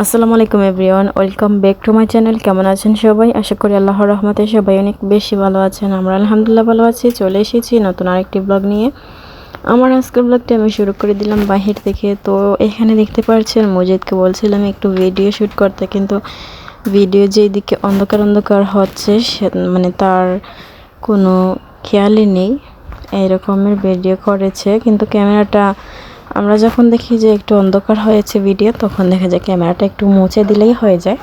আসসালামু আলাইকুম everyone, welcome back to my channel. কেমন আছেন সবাই? আশা করি আল্লাহর রহমতে সবাই অনেক বেশি ভালো আছেন। আমরা আলহামদুলিল্লাহ ভালো আছি, চলে এসেছি নতুন আরেকটি ব্লগ নিয়ে। আমার আজকের ব্লগটি আমি শুরু করে দিলাম বাহির থেকে। তো এখানে দেখতে পাচ্ছেন, মজিদকে বলছিলাম একটু ভিডিও শ্যুট করতে, কিন্তু ভিডিও যেই দিকে অন্ধকার অন্ধকার হচ্ছে, সে মানে তার কোনো খেয়ালই নেই। এইরকমের ভিডিও করেছে, কিন্তু ক্যামেরাটা আমরা যখন দেখি যে একটু অন্ধকার হয়েছে ভিডিও তখন দেখা যায় ক্যামেরাটা একটু মুছে দিলেই হয়ে যায়।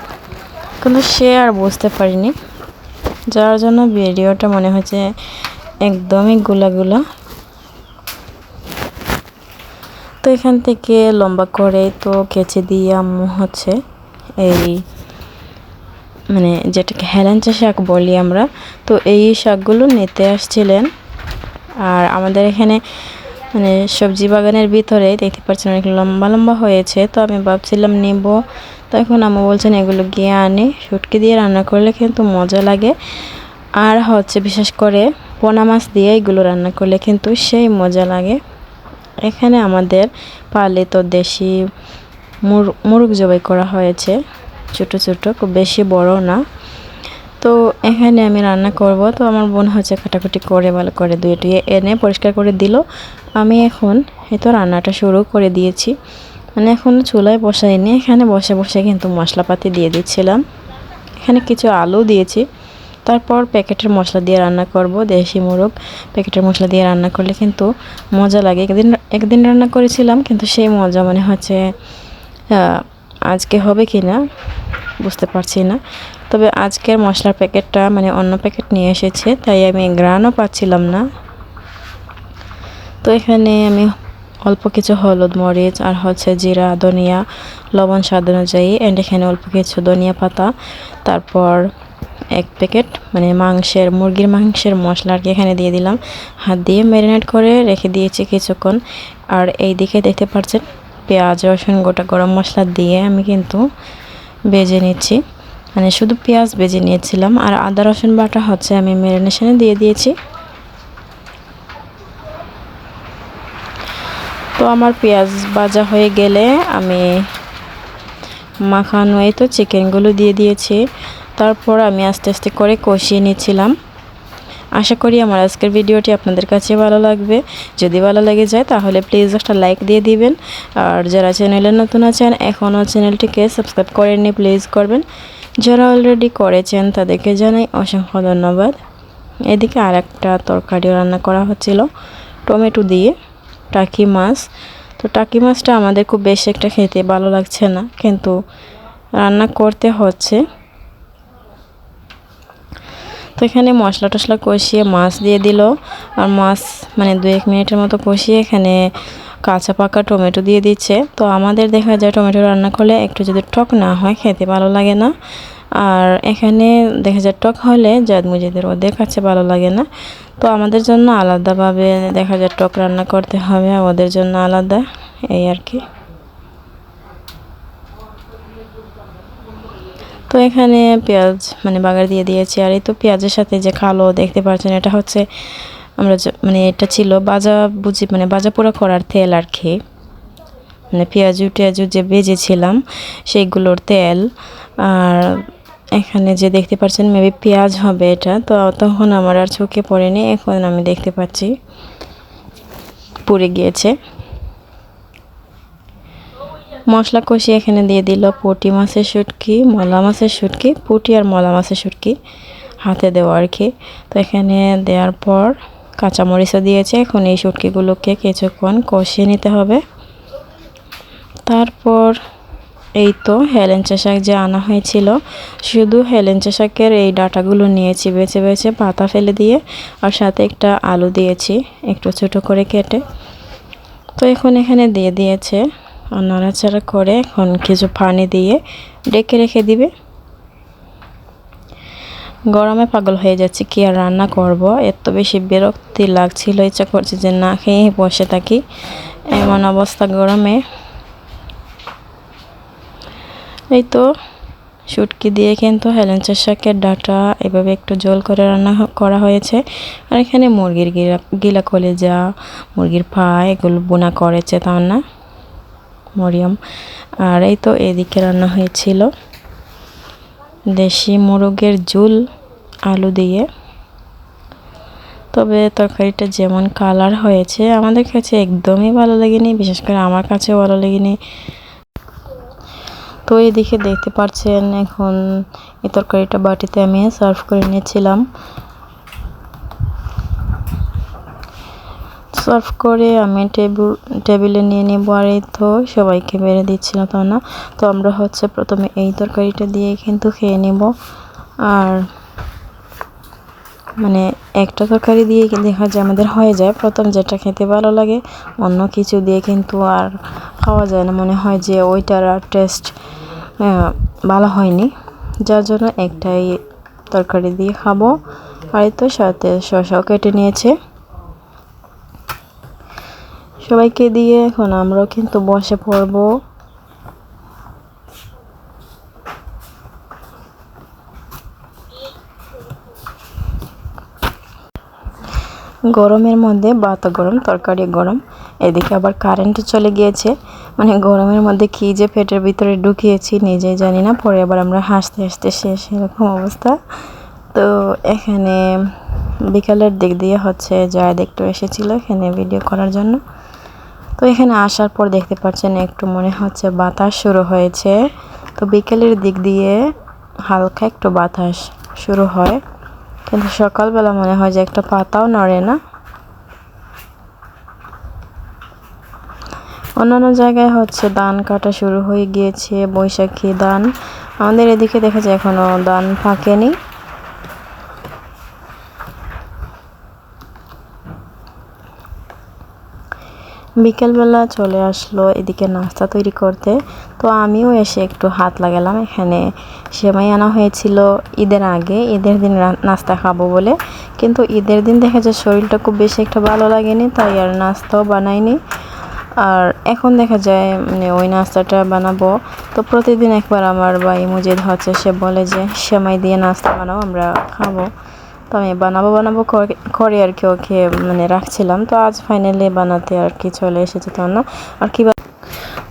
কিন্তু সে আর বুঝতে পারিনি। যার জন্য ভিডিওটা মনে হচ্ছে একদমই গুলা তো এখান থেকে লম্বা করে তো কেচে দিয়ে আম্মু হচ্ছে এই মানে যেটাকে হেলেঞ্চা শাক বলি আমরা, তো এই শাকগুলো নিতে আসছিলেন। আর আমাদের এখানে মানে সবজি বাগানের ভিতরে দেখতে পাচ্ছেন অনেক লম্বা লম্বা হয়েছে। তো আমি ভাবছিলাম নেব। তো এখন আমা বলছেন এগুলো গিয়ে আনি। শুটকি দিয়ে রান্না করলে কিন্তু মজা লাগে। আর হচ্ছে বিশেষ করে পোনা মাছ দিয়ে এগুলো রান্না করলে কিন্তু সেই মজা লাগে। এখানে আমাদের পালিত দেশি মুরগ জবাই করা হয়েছে। ছোট ছোট, খুব বেশি বড় না। তো এখানে আমি রান্না করব। তো আমার বোন হচ্ছে কাটাকুটি করে, ভালো করে দুয়ে টুয়ে এনে পরিষ্কার করে দিল। আমি এখন এই তো রান্নাটা শুরু করে দিয়েছি। মানে এখন চুলায় বসাইনি, এখানে বসে বসে কিন্তু মশলাপাতি দিয়ে দিচ্ছিলাম। এখানে কিছু আলু দিয়েছি। তারপর প্যাকেটের মশলা দিয়ে রান্না করব, দেশি মোরগ। প্যাকেটের মশলা দিয়ে রান্না করলে কিন্তু মজা লাগে। একদিন একদিন রান্না করেছিলাম, কিন্তু সেই মজা মানে হচ্ছে আজকে হবে কি না, বুঝতে পারছি না। তবে আজকের মশলার প্যাকেটটা মানে অন্য প্যাকেট নিয়ে এসেছে, তাই আমি গ্রানও পাচ্ছিলাম না। তো এখানে আমি অল্প কিছু হলুদ মরিচ আর হচ্ছে জিরা, ধনিয়া, লবণ স্বাদ অনুযায়ী অ্যান্ড এখানে অল্প কিছু ধনিয়া পাতা। তারপর এক প্যাকেট মানে মাংসের, মুরগির মাংসের মশলা আর কি এখানে দিয়ে দিলাম। হাত দিয়ে ম্যারিনেট করে রেখে দিয়েছি কিছুক্ষণ। আর এই দিকে দেখতে পাচ্ছেন পেঁয়াজ, রসুন, গোটা গরম মশলা দিয়ে আমি কিন্তু বেজে নিচ্ছি। মানে শুধু পেঁয়াজ বেজে নিয়েছিলাম আর আদা, রসুন বাটা হচ্ছে আমি ম্যারিনেশনে দিয়ে দিয়েছি। তো আমার পেঁয়াজ ভাজা হয়ে গেলে আমি মাখানো এই তো চিকেনগুলো দিয়ে দিয়েছি। তারপর আমি আস্তে আস্তে করে কষিয়ে নিচ্ছিলাম। আশা করি আমার আজকের ভিডিওটি আপনাদের কাছে ভালো লাগবে। যদি ভালো লেগে যায় তাহলে প্লিজ একটা লাইক দিয়ে দিবেন। আর যারা চ্যানেলে নতুন আছেন, এখনও চ্যানেলটিকে সাবস্ক্রাইব করেননি প্লিজ করবেন। যারা অলরেডি করেছেন তাদেরকে জানাই অসংখ্য ধন্যবাদ। এদিকে আর একটা তরকারিও রান্না করা হচ্ছিল, টমেটো দিয়ে টাকি মাছ। তো টাকি মাছটা আমাদের খুব বেশি একটা খেতে ভালো লাগছে না, কিন্তু রান্না করতে হচ্ছে। তো এখানে মশলা টশলা কষিয়ে মাছ দিয়ে দিল। আর মাছ মানে দু এক মিনিটের মতো কষিয়ে এখানে কাঁচা পাকা টমেটো দিয়ে দিচ্ছে। তো আমাদের দেখা যায় টমেটো রান্না করলে একটু যদি টক না হয়, খেতে ভালো লাগে না। আর এখানে দেখা যায় টক হলে জাদ মুজিদের ওদের কাছে ভালো লাগে না। তো আমাদের জন্য আলাদাভাবে দেখা যায় টক রান্না করতে হবে ওদের জন্য আলাদা, এই আর কি। তো এখানে পেঁয়াজ মানে বাগার দিয়ে দিয়েছি। আর এই তো পেঁয়াজের সাথে যে কালো দেখতে পাচ্ছেন, এটা হচ্ছে আমরা মানে এটা ছিল বাজা বুঝি মানে বাজা পোড়া করার তেল আর কি। মানে পেঁয়াজু টেয়াজু যে বেজেছিলাম সেইগুলোর তেল। আর এখানে যে দেখতে পাচ্ছেন মেবি পেঁয়াজ হবে এটা। তো তখন আমার আর চোখে পড়েনি, এখন আমি দেখতে পাচ্ছি। পুড়ে গিয়েছে। মশলা কষিয়ে এখানে দিয়ে দিল পুটি মাছের শুটকি মলা মাছের শুটকি, পুটি আর মলা মাছের শুটকি হাতে দেওয়া আর কি। তো এখানে দেওয়ার পর কাঁচামরিচও দিয়েছে। এখন এই শুটকিগুলোকে কিছুক্ষণ কষিয়ে নিতে হবে। তারপর এই তো হেলেঞ্চা শাক যে আনা হয়েছিল, শুধু হেলেঞ্চা শাকের এই ডাটাগুলো নিয়েছি বেছে বেছে পাতা ফেলে দিয়ে আর সাথে একটা আলু দিয়েছি, একটু ছোট করে কেটে। তো এখন এখানে দিয়ে দিয়েছে নাড়াচাড়া করে এখন কিছু পানি দিয়ে ডেকে রেখে দিবে। গরমে পাগল হয়ে যাচ্ছে, কি আর রান্না করব? এত বেশি বিরক্তি লাগছিল, ইচ্ছা করছে যে না খেয়ে বসে থাকি। এমন অবস্থা গরমে। এই তো, শুটকি দিয়ে কিন্তু হেলেঞ্চা শাকের ডাটা এভাবে একটু জল করে রান্না করা হয়েছে। আর এখানে মুরগির গিলা গিলা কলেজা মুরগির পা, এগুলো বোনা করেছে তার না মরিয়ম। আর এই তো এদিকে রান্না হয়েছিল দেশি মোরগের ঝুল, আলু দিয়ে। তবে তরকারিটা যেমন কালার হয়েছে, আমাদের কাছে একদমই ভালো লাগেনি, বিশেষ করে আমার কাছেও ভালো লাগেনি। তো এদিকে দেখতে পাচ্ছেন এখন এই তরকারিটা বাটিতে আমি সার্ভ করে নিয়েছিলাম। সার্ভ করে আমি টেবিল টেবিলে নিয়ে নিব। আর এই তো সবাইকে বেড়ে দিচ্ছিলাম তো না? তো আমরা হচ্ছে প্রথমে এই তরকারিটা দিয়ে কিন্তু খেয়ে নেব। আর মানে একটা তরকারি দিয়ে দেখা যায় আমাদের হয়ে যায়। প্রথম যেটা খেতে ভালো লাগে, অন্য কিছু দিয়ে কিন্তু আর খাওয়া যায় না। মনে হয় যে ওইটার আর টেস্ট ভালো হয়নি। যার জন্য একটাই তরকারি দিয়ে খাব। আর তো সাথে শসাও কেটে নিয়েছে। সবাইকে দিয়ে এখন আমরাও কিন্তু বসে পড়ব। গরমের মধ্যে ভাত গরম, তরকারি গরম, এদিকে আবার কারেন্ট চলে গিয়েছে। মানে গরমের মধ্যে কী যে পেটের ভিতরে ঢুকিয়েছি নিজেই জানি না, পরে আবার আমরা হাসতে হাসতে শেষ এরকম অবস্থা। তো এখানে বিকালের দিক দিয়ে হচ্ছে জায়দ একটু এসেছিল এখানে ভিডিও করার জন্য। তো এখানে আসার পর দেখতে পাচ্ছেন একটু মনে হচ্ছে বাতাস শুরু হয়েছে। তো বিকেলের দিক দিয়ে হালকা একটু বাতাস শুরু হয়। কিন্তু সকালবেলা মনে হয় যে একটা পাতাও নড়ে না। অন্যান্য জায়গায় হচ্ছে ধান কাটা শুরু হয়ে গিয়েছে, বৈশাখী ধান। আমাদের এদিকে দেখা যায় এখনও ধান পাকেনি বিকেলবেলা চলে আসলো এদিকে নাস্তা তৈরি করতে। তো আমিও এসে একটু হাত লাগালাম। এখানে সেমাই আনা হয়েছিল ঈদের আগে। ঈদের দিন নাস্তা খাব বলে। কিন্তু ঈদের দিন দেখা যায় শরীরটা খুব বেশি একটা ভালো লাগেনি, তাই আর নাস্তাও বানাইনি। আর এখন দেখা যায় মানে ওই নাস্তাটা বানাবো। তো প্রতিদিন একবার আমার ভাই মুজিদ হচ্ছে, সে বলে যে, সেমাই দিয়ে নাস্তা বানাও, আমরা খাব। তো আমি বানাবো বানাবো করে আর কি ওকে মানে রাখছিলাম। তো আজ ফাইনালি বানাতে আর কি চলে এসেছে তো না। আর কি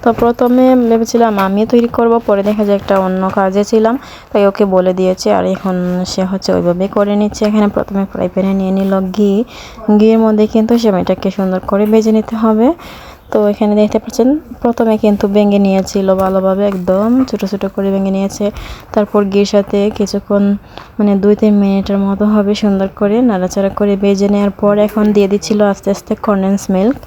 তো প্রথমে ভেবেছিলাম আমি তৈরি করব, পরে দেখা যায় একটা অন্য কাজে ছিলাম। তাই ওকে বলে দিয়েছে, আর এখন সে হচ্ছে ওইভাবে করে নিচ্ছে। এখানে প্রথমে ফ্রাই প্যানে নিয়ে নিল ঘি। ঘিয়ের মধ্যে কিন্তু সেমাইটাকে সুন্দর করে বেজে নিতে হবে। তো এখানে দেখতে পাচ্ছেন, প্রথমে কিন্তু ভেঙে নিয়েছিল ভালোভাবে একদম, ছোট ছোট করে ভেঙে নিয়েছে। তারপর ঘির সাথে কিছুক্ষণ মানে দুই তিন মিনিটের মতো হবে সুন্দর করে নাড়াচাড়া করে ভেজে নেওয়ার পর এখন দিয়ে দিচ্ছিল আস্তে আস্তে কন্ডেন্স মিল্ক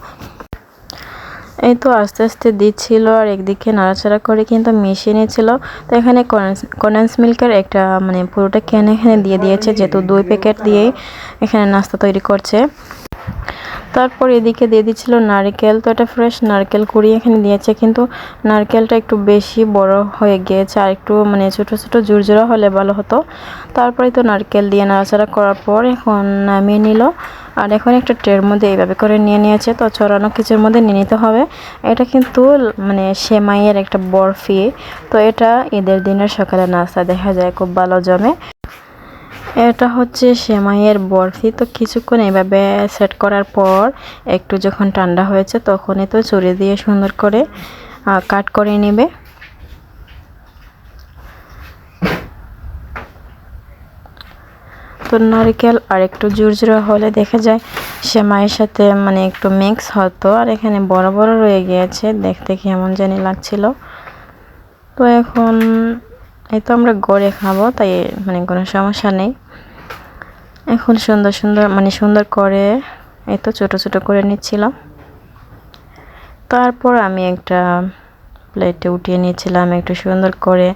এই তো আস্তে আস্তে দিচ্ছিল আর একদিকে নাড়াচাড়া করে কিন্তু মিশিয়ে নিয়েছিল। তো এখানে কন্ডেন্স মিল্কের একটা মানে পুরোটা ক্যান এখানে দিয়ে দিয়েছে, যেহেতু দুই প্যাকেট দিয়েই এখানে নাস্তা তৈরি করছে। তারপর এদিকে দিয়ে দিচ্ছিল নারকেল। তো এটা ফ্রেশ নারকেল কুড়িয়ে এখানে দিয়েছে, কিন্তু নারকেলটা একটু বেশি বড় হয়ে গিয়েছে আর একটু মানে ছোটো ছোটো জুরজুরা হলে ভালো হতো। তারপরে তো নারকেল দিয়ে নাড়াচাড়া করার পর এখন নামিয়ে নিল। আর এখন একটা ট্রের মধ্যে এইভাবে করে নিয়ে নিয়েছে, তো চড়ানো কিছুর মধ্যে নিয়ে নিতে হবে। এটা কিন্তু মানে সেমাইয়ের একটা বরফি। তো এটা ঈদের দিনের সকালে নাস্তা দেখা যায়, খুব ভালো জমে। এটা হচ্ছে সেমাইয়ের বরফি। তো কিছুক্ষণ এভাবে সেট করার পর একটু যখন ঠান্ডা হয়েছে তখনই তো চুরি দিয়ে সুন্দর করে কাট করে নেবে। তো নারিকেল আর একটু জুরজুরা হলে দেখা যায় সেমাইয়ের সাথে মানে একটু মিক্স হতো। আর এখানে বড় বড় রয়ে গিয়েছে। দেখতে কেমন জানি লাগছিল। তো এখন এই তো আমরা গড়ে খাব, তাই মানে কোনো সমস্যা নেই। এখন সুন্দর সুন্দর মানে সুন্দর করে এই তো ছোটো ছোটো করে নিচ্ছিলাম। তারপর আমি একটা প্লেটে উঠিয়ে নিয়েছিলাম, একটু সুন্দর করে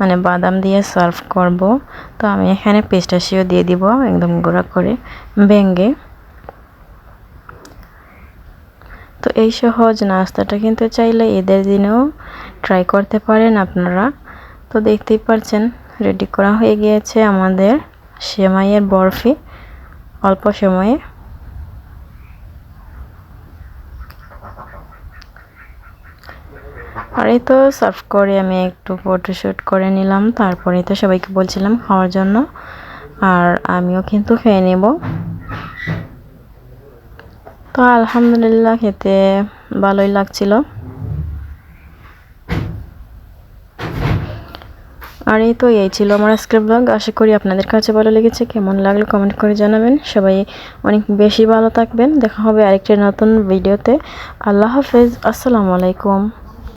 মানে বাদাম দিয়ে সার্ভ করব। তো আমি এখানে পেস্টাশিও দিয়ে দিব, একদম গুঁড়া করে ভেঙ্গে তো এই সহজ নাস্তাটা কিন্তু চাইলে এদের দিনেও ট্রাই করতে পারেন আপনারা। তো দেখতেই পারছেন রেডি করা হয়ে গিয়েছে আমাদের সেমাইয়ের বরফি, অল্প সময়ে। আর এই তো সার্ভ করে আমি একটু ফটোশ্যুট করে নিলাম, তারপরে তো সবাইকে বলছিলাম খাওয়ার জন্য, আর আমিও কিন্তু খেয়ে নেব। তো আলহামদুলিল্লাহ খেতে ভালোই লাগছিল। আর এই তো, এই ছিল আমার আজকের ব্লগ আশা করি আপনাদের কাছে ভালো লেগেছে। কেমন লাগল কমেন্ট করে জানাবেন। সবাই অনেক বেশি ভালো থাকবেন। দেখা হবে আরেকটি নতুন ভিডিওতে আল্লাহ হাফেজ। আসসালামু আলাইকুম।